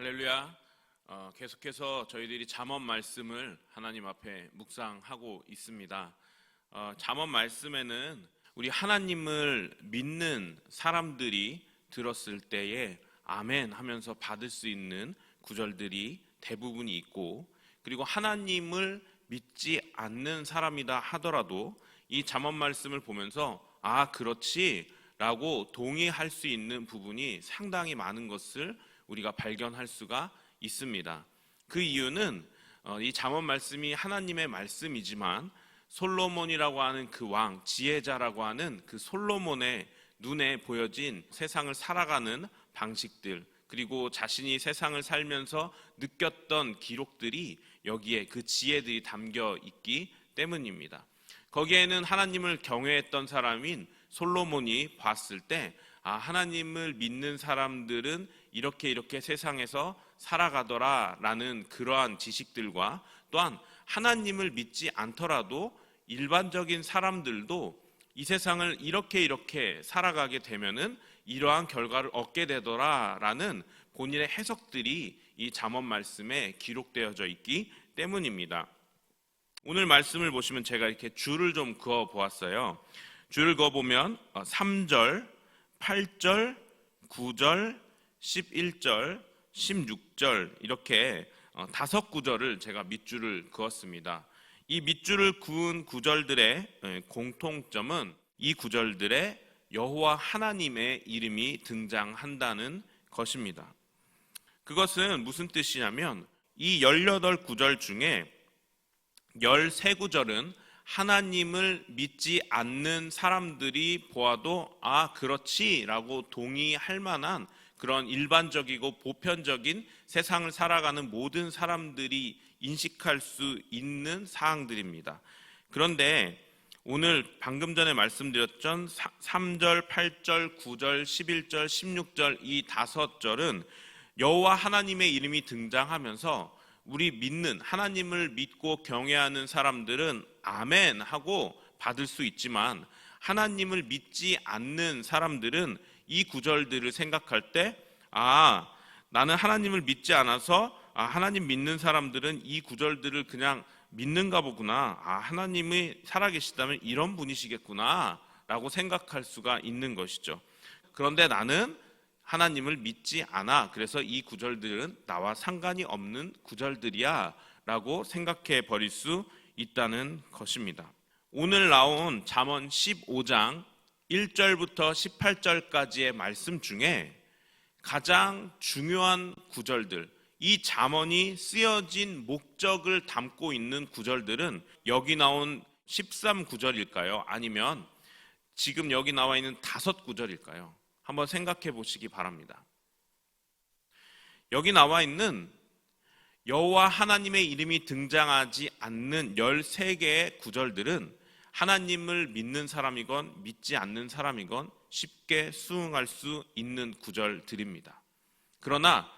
할렐루야. 어, 계속해서 저희들이 잠언 말씀을 하나님 앞에 묵상하고 있습니다. 어, 잠언 말씀에는 우리 하나님을 믿는 사람들이 들었을 때에 아멘 하면서 받을 수 있는 구절들이 대부분이 있고 그리고 하나님을 믿지 않는 사람이다 하더라도 이 잠언 말씀을 보면서 아 그렇지라고 동의할 수 있는 부분이 상당히 많은 것을 우리가 발견할 수가 있습니다. 그 이유는 어, 이 잠언 말씀이 하나님의 말씀이지만 솔로몬이라고 하는 그 왕, 지혜자라고 하는 그 솔로몬의 눈에 보여진 세상을 살아가는 방식들, 그리고 자신이 세상을 살면서 느꼈던 기록들이 여기에 그 지혜들이 담겨 있기 때문입니다. 거기에는 하나님을 경외했던 사람인 솔로몬이 봤을 때, 아, 하나님을 믿는 사람들은 이렇게 이렇게 세상에서 살아가더라라는 그러한 지식들과 또한 하나님을 믿지 않더라도 일반적인 사람들도 이 세상을 이렇게 이렇게 살아가게 되면은 이러한 결과를 얻게 되더라라는 본인의 해석들이 이 잠언 말씀에 기록되어져 있기 때문입니다. 오늘 말씀을 보시면 제가 이렇게 줄을 좀 그어 보았어요. 줄을 그어 보면 3절, 8절, 9절, 11절, 16절 이렇게 어, 다섯 구절을 제가 밑줄을 그었습니다. 이 밑줄을 그은 구절들의 예, 공통점은 이 구절들의 여호와 하나님의 이름이 등장한다는 것입니다. 그것은 무슨 뜻이냐면 이 18구절 중에 13구절은 하나님을 믿지 않는 사람들이 보아도 아, 그렇지 라고 동의할 만한 그런 일반적이고 보편적인 세상을 살아가는 모든 사람들이 인식할 수 있는 사항들입니다. 그런데 오늘 방금 전에 말씀드렸던 3절, 8절, 9절, 11절, 16절 이 다섯 절은 여호와 하나님의 이름이 등장하면서 우리 믿는 하나님을 믿고 경외하는 사람들은 아멘 하고 받을 수 있지만 하나님을 믿지 않는 사람들은 이 구절들을 생각할 때 아, 나는 하나님을 믿지 않아서 아, 하나님 믿는 사람들은 이 구절들을 그냥 믿는가 보구나. 아, 하나님이 살아계시다면 이런 분이시겠구나. 라고 생각할 수가 있는 것이죠. 그런데 나는 하나님을 믿지 않아. 그래서 이 구절들은 나와 상관이 없는 구절들이야. 라고 생각해 버릴 수 있다는 것입니다. 오늘 나온 잠언 15장 1절부터 18절까지의 말씀 중에 가장 중요한 구절들, 이 잠언이 쓰여진 목적을 담고 있는 구절들은 여기 나온 13구절일까요? 아니면 지금 여기 나와 있는 다섯 구절일까요? 한번 생각해 보시기 바랍니다. 여기 나와 있는 여호와 하나님의 이름이 등장하지 않는 13개의 구절들은 하나님을 믿는 사람이건 믿지 않는 사람이건 쉽게 수응할 수 있는 구절들입니다. 그러나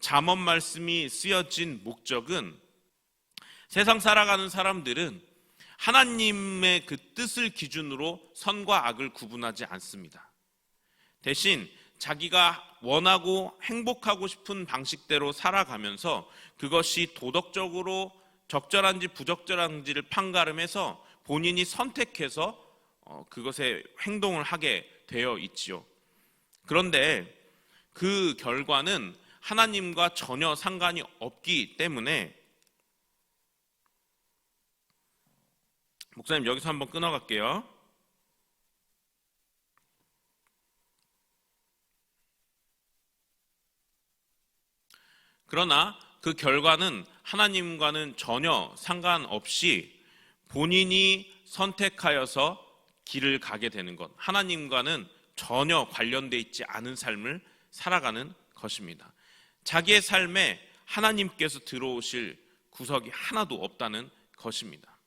잠언 말씀이 쓰여진 목적은 세상 살아가는 사람들은 하나님의 그 뜻을 기준으로 선과 악을 구분하지 않습니다. 대신 자기가 원하고 행복하고 싶은 방식대로 살아가면서 그것이 도덕적으로 적절한지 부적절한지를 판가름해서 본인이 선택해서 어, 그것에 행동을 하게 되어 있지요. 그런데 그 결과는 하나님과 전혀 상관이 없기 때문에 목사님 여기서 한번 끊어갈게요. 그러나 그 결과는 하나님과는 전혀 상관없이 본인이 선택하여서 길을 가게 되는 것, 하나님과는 전혀 관련돼 있지 않은 삶을 살아가는 것입니다. 자기의 삶에 하나님께서 들어오실 구석이 하나도 없다는 것입니다.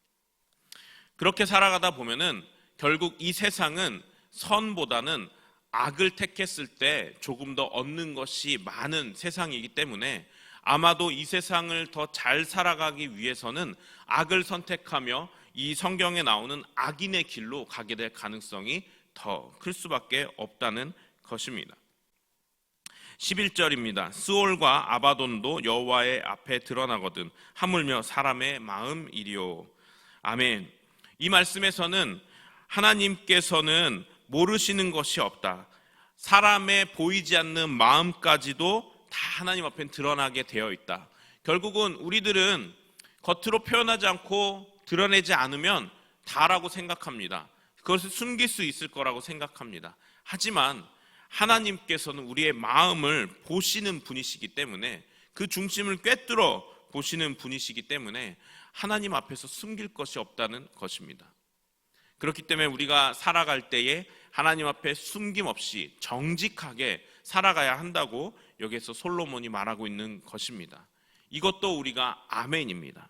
그렇게 살아가다 보면은 결국 이 세상은 선보다는 악을 택했을 때 조금 더 얻는 것이 많은 세상이기 때문에 아마도 이 세상을 더 잘 살아가기 위해서는 악을 선택하며 이 성경에 나오는 악인의 길로 가게 될 가능성이 더 클 수밖에 없다는 것입니다. 11절입니다. 스올과 아바돈도 여호와의 앞에 드러나거든 하물며 사람의 마음이리요. 아멘. 이 말씀에서는 하나님께서는 모르시는 것이 없다. 사람의 보이지 않는 마음까지도 다 하나님 앞에 드러나게 되어 있다. 결국은 우리들은 겉으로 표현하지 않고 드러내지 않으면 다라고 생각합니다. 그것을 숨길 수 있을 거라고 생각합니다. 하지만 하나님께서는 우리의 마음을 보시는 분이시기 때문에 그 중심을 꿰뚫어 보시는 분이시기 때문에 하나님 앞에서 숨길 것이 없다는 것입니다. 그렇기 때문에 우리가 살아갈 때에 하나님 앞에 숨김없이 정직하게 살아가야 한다고 여기서 솔로몬이 말하고 있는 것입니다. 이것도 우리가 아멘입니다.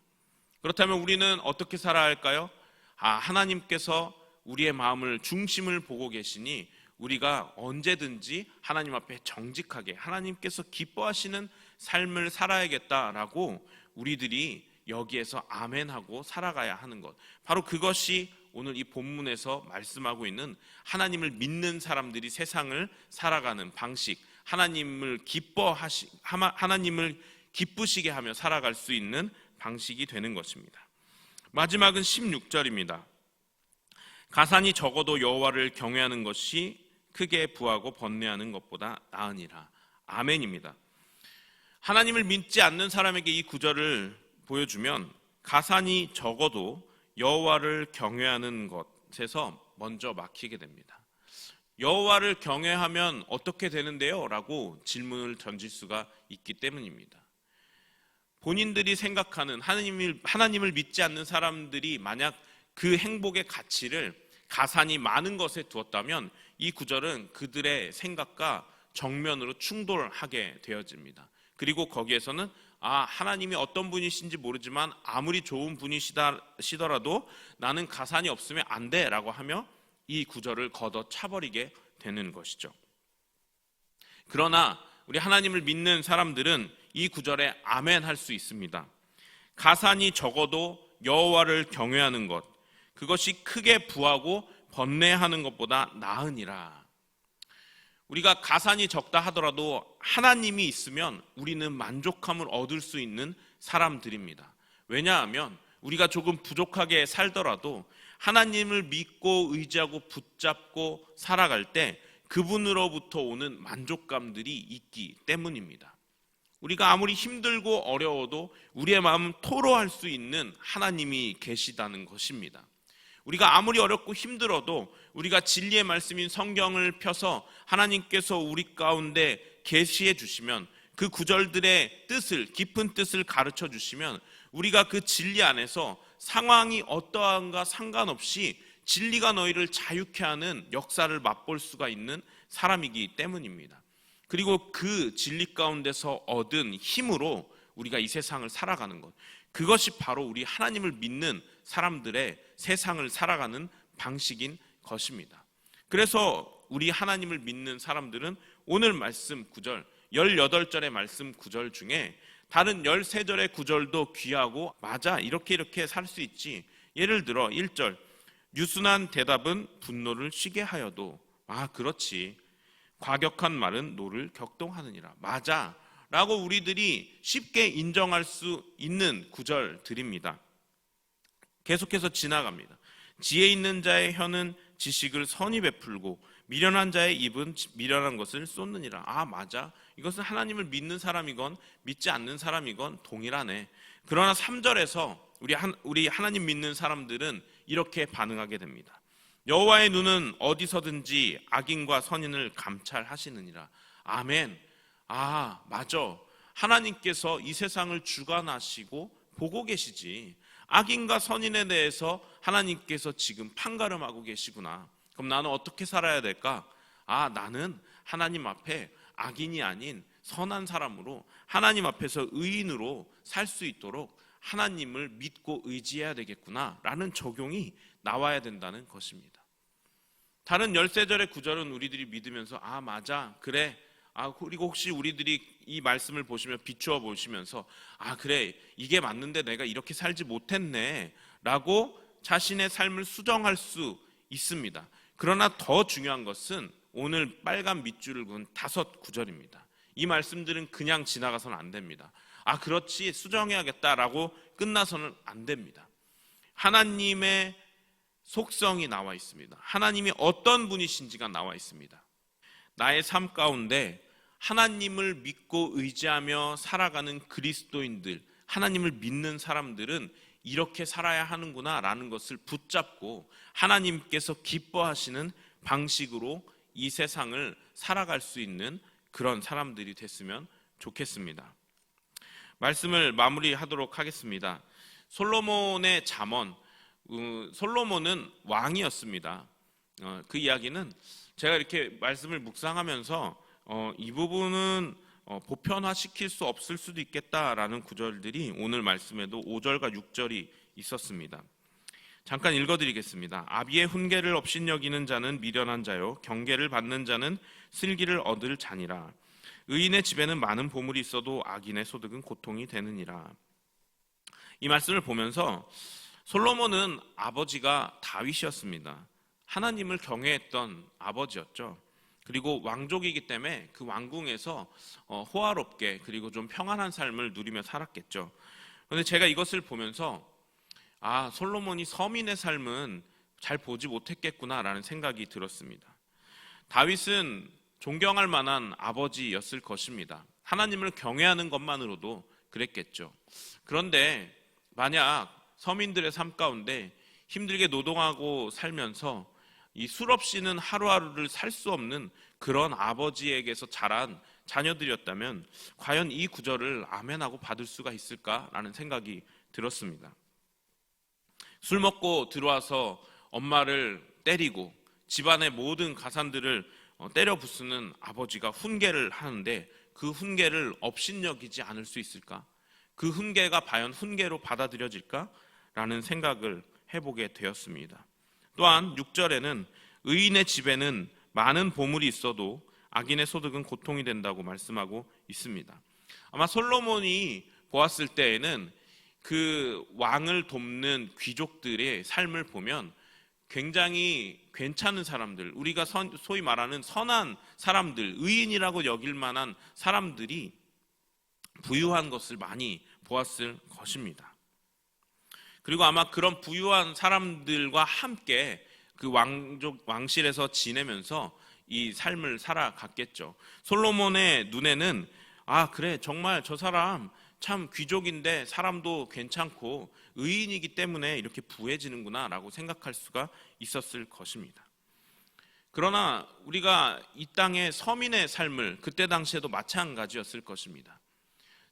그렇다면 우리는 어떻게 살아야 할까요? 아, 하나님께서 우리의 마음을 중심을 보고 계시니 우리가 언제든지 하나님 앞에 정직하게 하나님께서 기뻐하시는 삶을 살아야겠다라고 우리들이 여기에서 아멘하고 살아가야 하는 것. 바로 그것이 오늘 이 본문에서 말씀하고 있는 하나님을 믿는 사람들이 세상을 살아가는 방식, 하나님을 기뻐하시 하나님을 기쁘시게 하며 살아갈 수 있는 방식이 되는 것입니다. 마지막은 16절입니다. 가산이 적어도 여호와를 경외하는 것이 크게 부하고 번뇌하는 것보다 나으니라. 아멘입니다. 하나님을 믿지 않는 사람에게 이 구절을 보여주면 가산이 적어도 여호와를 경외하는 것에서 먼저 막히게 됩니다. 여호와를 경외하면 어떻게 되는데요? 라고 질문을 던질 수가 있기 때문입니다. 본인들이 생각하는 하나님을, 하나님을 믿지 않는 사람들이 만약 그 행복의 가치를 가산이 많은 것에 두었다면 이 구절은 그들의 생각과 정면으로 충돌하게 되어집니다. 그리고 거기에서는 아, 하나님이 어떤 분이신지 모르지만 아무리 좋은 분이시더라도 나는 가산이 없으면 안 돼 라고 하며 이 구절을 걷어 차버리게 되는 것이죠. 그러나 우리 하나님을 믿는 사람들은 이 구절에 아멘 할 수 있습니다. 가산이 적어도 여호와를 경외하는 것 그것이 크게 부하고 번뇌하는 것보다 나으니라. 우리가 가산이 적다 하더라도 하나님이 있으면 우리는 만족함을 얻을 수 있는 사람들입니다. 왜냐하면 우리가 조금 부족하게 살더라도 하나님을 믿고 의지하고 붙잡고 살아갈 때 그분으로부터 오는 만족감들이 있기 때문입니다. 우리가 아무리 힘들고 어려워도 우리의 마음을 토로할 수 있는 하나님이 계시다는 것입니다. 우리가 아무리 어렵고 힘들어도 우리가 진리의 말씀인 성경을 펴서 하나님께서 우리 가운데 계시해 주시면 그 구절들의 뜻을 깊은 뜻을 가르쳐 주시면 우리가 그 진리 안에서 상황이 어떠한가 상관없이 진리가 너희를 자유케 하는 역사를 맛볼 수가 있는 사람이기 때문입니다. 그리고 그 진리 가운데서 얻은 힘으로 우리가 이 세상을 살아가는 것. 그것이 바로 우리 하나님을 믿는 사람들의 세상을 살아가는 방식인 것입니다. 그래서 우리 하나님을 믿는 사람들은 오늘 말씀 구절 18절의 말씀 구절 중에 다른 13절의 구절도 귀하고 맞아 이렇게 이렇게 살 수 있지. 예를 들어 1절 유순한 대답은 분노를 쉬게 하여도 아 그렇지. 과격한 말은 노를 격동하느니라. 맞아. 라고 우리들이 쉽게 인정할 수 있는 구절들입니다. 계속해서 지나갑니다. 지혜 있는 자의 혀는 지식을 선히 베풀고 미련한 자의 입은 미련한 것을 쏟느니라. 아, 맞아. 이것은 하나님을 믿는 사람이건 믿지 않는 사람이건 동일하네. 그러나 3절에서 우리, 한, 우리 하나님 믿는 사람들은 이렇게 반응하게 됩니다. 여호와의 눈은 어디서든지 악인과 선인을 감찰하시느니라. 아멘. 아, 맞아. 하나님께서 이 세상을 주관하시고 보고 계시지. 악인과 선인에 대해서 하나님께서 지금 판가름하고 계시구나. 그럼 나는 어떻게 살아야 될까? 아, 나는 하나님 앞에 악인이 아닌 선한 사람으로 하나님 앞에서 의인으로 살 수 있도록 하나님을 믿고 의지해야 되겠구나. 라는 적용이 나와야 된다는 것입니다. 다른 열세절의 구절은 우리들이 믿으면서 아, 맞아. 그래. 아, 그리고 혹시 우리들이 이 말씀을 보시면 비추어 보시면서 아, 그래. 이게 맞는데 내가 이렇게 살지 못했네. 라고 자신의 삶을 수정할 수 있습니다. 그러나 더 중요한 것은 오늘 빨간 밑줄을 그은 다섯 구절입니다. 이 말씀들은 그냥 지나가서는 안 됩니다. 아, 그렇지. 수정해야겠다라고 끝나서는 안 됩니다. 하나님의 속성이 나와 있습니다. 하나님이 어떤 분이신지가 나와 있습니다. 나의 삶 가운데 하나님을 믿고 의지하며 살아가는 그리스도인들, 하나님을 믿는 사람들은 이렇게 살아야 하는구나 라는 것을 붙잡고 하나님께서 기뻐하시는 방식으로 이 세상을 살아갈 수 있는 그런 사람들이 됐으면 좋겠습니다. 말씀을 마무리하도록 하겠습니다. 솔로몬의 잠언, 어, 솔로몬은 왕이었습니다. 어, 그 이야기는 제가 이렇게 말씀을 묵상하면서 어, 이 부분은 어, 보편화시킬 수 없을 수도 있겠다라는 구절들이 오늘 말씀에도 5절과 6절이 있었습니다. 잠깐 읽어드리겠습니다. 아비의 훈계를 없인 여기는 자는 미련한 자요 경계를 받는 자는 슬기를 얻을 자니라. 의인의 집에는 많은 보물이 있어도 악인의 소득은 고통이 되느니라. 이 말씀을 보면서 솔로몬은 아버지가 다윗이었습니다. 하나님을 경외했던 아버지였죠. 그리고 왕족이기 때문에 그 왕궁에서 어, 호화롭게 그리고 좀 평안한 삶을 누리며 살았겠죠. 그런데 제가 이것을 보면서 아 솔로몬이 서민의 삶은 잘 보지 못했겠구나라는 생각이 들었습니다. 다윗은 존경할 만한 아버지였을 것입니다. 하나님을 경외하는 것만으로도 그랬겠죠. 그런데 만약 서민들의 삶 가운데 힘들게 노동하고 살면서 이술 없이는 하루하루를 살 수 없는 그런 아버지에게서 자란 자녀들이었다면 과연 이 구절을 아멘하고 받을 수가 있을까라는 생각이 들었습니다. 술 먹고 들어와서 엄마를 때리고 집안의 모든 가산들을 어, 때려 부수는 아버지가 훈계를 하는데 그 훈계를 업신여기지 않을 수 있을까? 그 훈계가 과연 훈계로 받아들여질까? 라는 생각을 해보게 되었습니다. 또한 6절에는 의인의 집에는 많은 보물이 있어도 악인의 소득은 고통이 된다고 말씀하고 있습니다. 아마 솔로몬이 보았을 때에는 그 왕을 돕는 귀족들의 삶을 보면 굉장히 괜찮은 사람들, 우리가 선, 소위 말하는 선한 사람들, 의인이라고 여길 만한 사람들이 부유한 것을 많이 보았을 것입니다. 그리고 아마 그런 부유한 사람들과 함께 그 왕족 왕실에서 지내면서 이 삶을 살아갔겠죠. 솔로몬의 눈에는 아 그래 정말 저 사람 참 귀족인데 사람도 괜찮고 의인이기 때문에 이렇게 부해지는구나라고 생각할 수가 있었을 것입니다. 그러나 우리가 이 땅의 서민의 삶을 그때 당시에도 마찬가지였을 것입니다.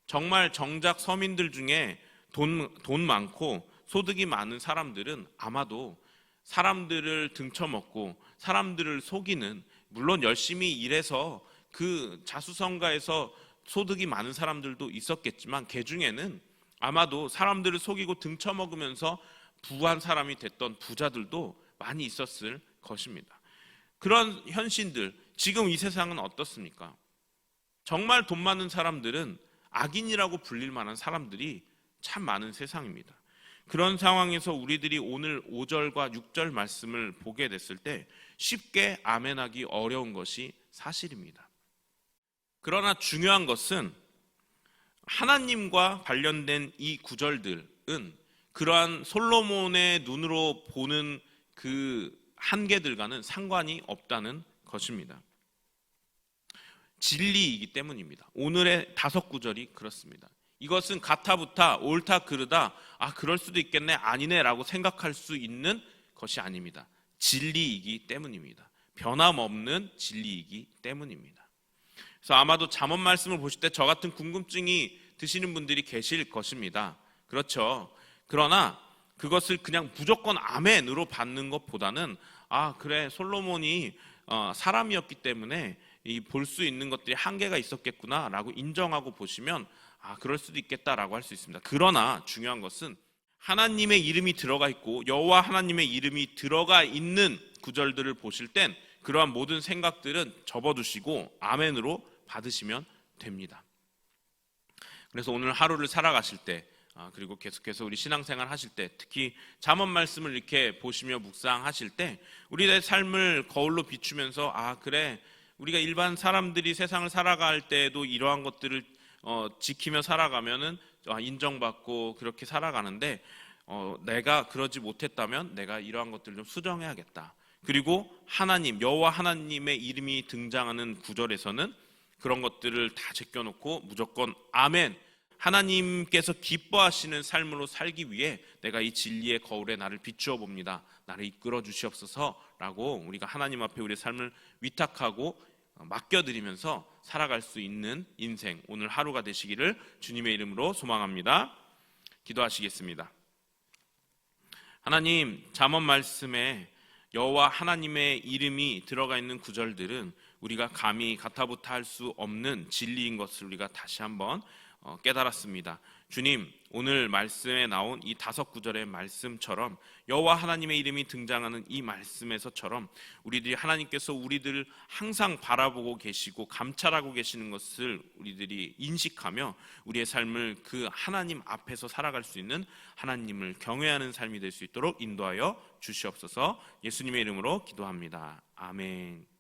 정말 정작 서민들 중에 돈, 돈 많고 소득이 많은 사람들은 아마도 사람들을 등쳐먹고 사람들을 속이는 물론 열심히 일해서 그 자수성가에서 소득이 많은 사람들도 있었겠지만 개 중에는 아마도 사람들을 속이고 등쳐먹으면서 부한 사람이 됐던 부자들도 많이 있었을 것입니다. 그런 현신들 지금 이 세상은 어떻습니까? 정말 돈 많은 사람들은 악인이라고 불릴 만한 사람들이 참 많은 세상입니다. 그런 상황에서 우리들이 오늘 5절과 6절 말씀을 보게 됐을 때 쉽게 아멘하기 어려운 것이 사실입니다. 그러나 중요한 것은 하나님과 관련된 이 구절들은 그러한 솔로몬의 눈으로 보는 그 한계들과는 상관이 없다는 것입니다. 진리이기 때문입니다. 오늘의 다섯 구절이 그렇습니다. 이것은 가타부타 옳다 그르다 아 그럴 수도 있겠네 아니네라고 생각할 수 있는 것이 아닙니다. 진리이기 때문입니다. 변함없는 진리이기 때문입니다. 그래서 아마도 잠언 말씀을 보실 때 저 같은 궁금증이 드시는 분들이 계실 것입니다. 그렇죠. 그러나 그것을 그냥 무조건 아멘으로 받는 것보다는 아 그래 솔로몬이 어, 사람이었기 때문에 볼수 있는 것들이 한계가 있었겠구나라고 인정하고 보시면 아, 그럴 수도 있겠다라고 할 수 있습니다. 그러나 중요한 것은 하나님의 이름이 들어가 있고 여호와 하나님의 이름이 들어가 있는 구절들을 보실 땐 그러한 모든 생각들은 접어두시고 아멘으로 받으시면 됩니다. 그래서 오늘 하루를 살아가실 때 아, 그리고 계속해서 우리 신앙생활 하실 때 특히 잠언 말씀을 이렇게 보시며 묵상하실 때 우리의 삶을 거울로 비추면서 아 그래 우리가 일반 사람들이 세상을 살아갈 때에도 이러한 것들을 어, 지키며 살아가면은 아, 인정받고 그렇게 살아가는데 어, 내가 그러지 못했다면 내가 이러한 것들을 좀 수정해야겠다. 그리고 하나님 여호와 하나님의 이름이 등장하는 구절에서는 그런 것들을 다 제껴놓고 무조건 아멘. 하나님께서 기뻐하시는 삶으로 살기 위해 내가 이 진리의 거울에 나를 비추어 봅니다. 나를 이끌어 주시옵소서라고 우리가 하나님 앞에 우리의 삶을 위탁하고 맡겨드리면서 살아갈 수 있는 인생 오늘 하루가 되시기를 주님의 이름으로 소망합니다. 기도하시겠습니다. 하나님 잠언 말씀에 여호와 하나님의 이름이 들어가 있는 구절들은 우리가 감히 가타부타 할 수 없는 진리인 것을 우리가 다시 한번 어, 깨달았습니다. 주님, 오늘 말씀에 나온 이 다섯 구절의 말씀처럼 여호와 하나님의 이름이 등장하는 이 말씀에서처럼 우리들이 하나님께서 우리들을 항상 바라보고 계시고 감찰하고 계시는 것을 우리들이 인식하며 우리의 삶을 그 하나님 앞에서 살아갈 수 있는 하나님을 경외하는 삶이 될 수 있도록 인도하여 주시옵소서. 예수님의 이름으로 기도합니다. 아멘.